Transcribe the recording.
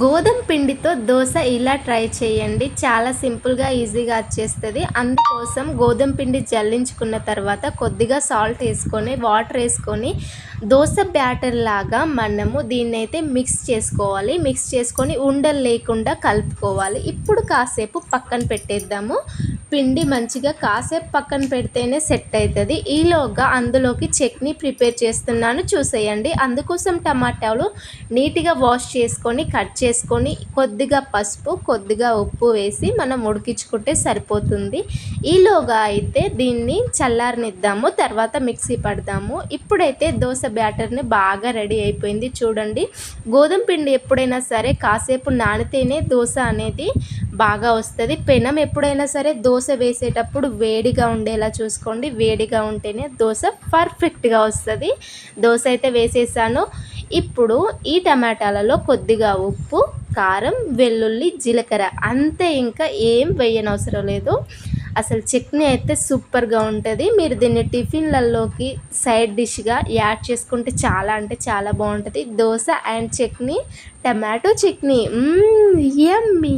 గోధుమ పిండితో దోశ ఇలా ట్రై చేయండి. చాలా సింపుల్గా ఈజీగా వచ్చేస్తుంది. అందుకోసం గోధుమ పిండి జల్లించుకున్న తర్వాత కొద్దిగా సాల్ట్ వేసుకొని వాటర్ వేసుకొని దోశ బ్యాటర్ లాగా మనము దీన్ని అయితే మిక్స్ చేసుకోవాలి. మిక్స్ చేసుకొని ఉండలు లేకుండా కలుపుకోవాలి. ఇప్పుడు కాసేపు పక్కన పెట్టేద్దాము. పిండి మంచిగా కాసేపు పక్కన పెడితేనే సెట్ అవుతుంది ఈలోగా అందులోకి చట్నీ ప్రిపేర్ చేస్తున్నాను. చూసేయండి. అందుకోసం టమాటాలు నీట్గా వాష్ చేసుకొని కట్ చేసుకొని కొద్దిగా పసుపు కొద్దిగా ఉప్పు వేసి మనం ఉడికించుకుంటే సరిపోతుంది. ఈలోగా అయితే దీన్ని చల్లారనిద్దాము తర్వాత మిక్సీ పడదాము. ఇప్పుడైతే దోశ బ్యాటర్ని బాగా రెడీ అయిపోయింది చూడండి. గోధుమ పిండి ఎప్పుడైనా సరే కాసేపు నానితేనే దోశ అనేది బాగా వస్తుంది. పెనం ఎప్పుడైనా సరే దోశ దోశ వేసేటప్పుడు వేడిగా ఉండేలా చూసుకోండి. వేడిగా ఉంటేనే దోశ పర్ఫెక్ట్గా వస్తుంది. దోశ అయితే వేసేసాను. ఇప్పుడు ఈ టమాటాలలో కొద్దిగా ఉప్పు కారం వెల్లుల్లి జీలకర్ర అంతే ఇంకా ఏం వేయనవసరం లేదు. అసలు చట్నీ అయితే సూపర్గా ఉంటుంది. మీరు దీన్ని టిఫిన్లలోకి సైడ్ డిష్గా యాడ్ చేసుకుంటే చాలా అంటే చాలా బాగుంటుంది. Dosa and chutney tomato chutney. Yummy.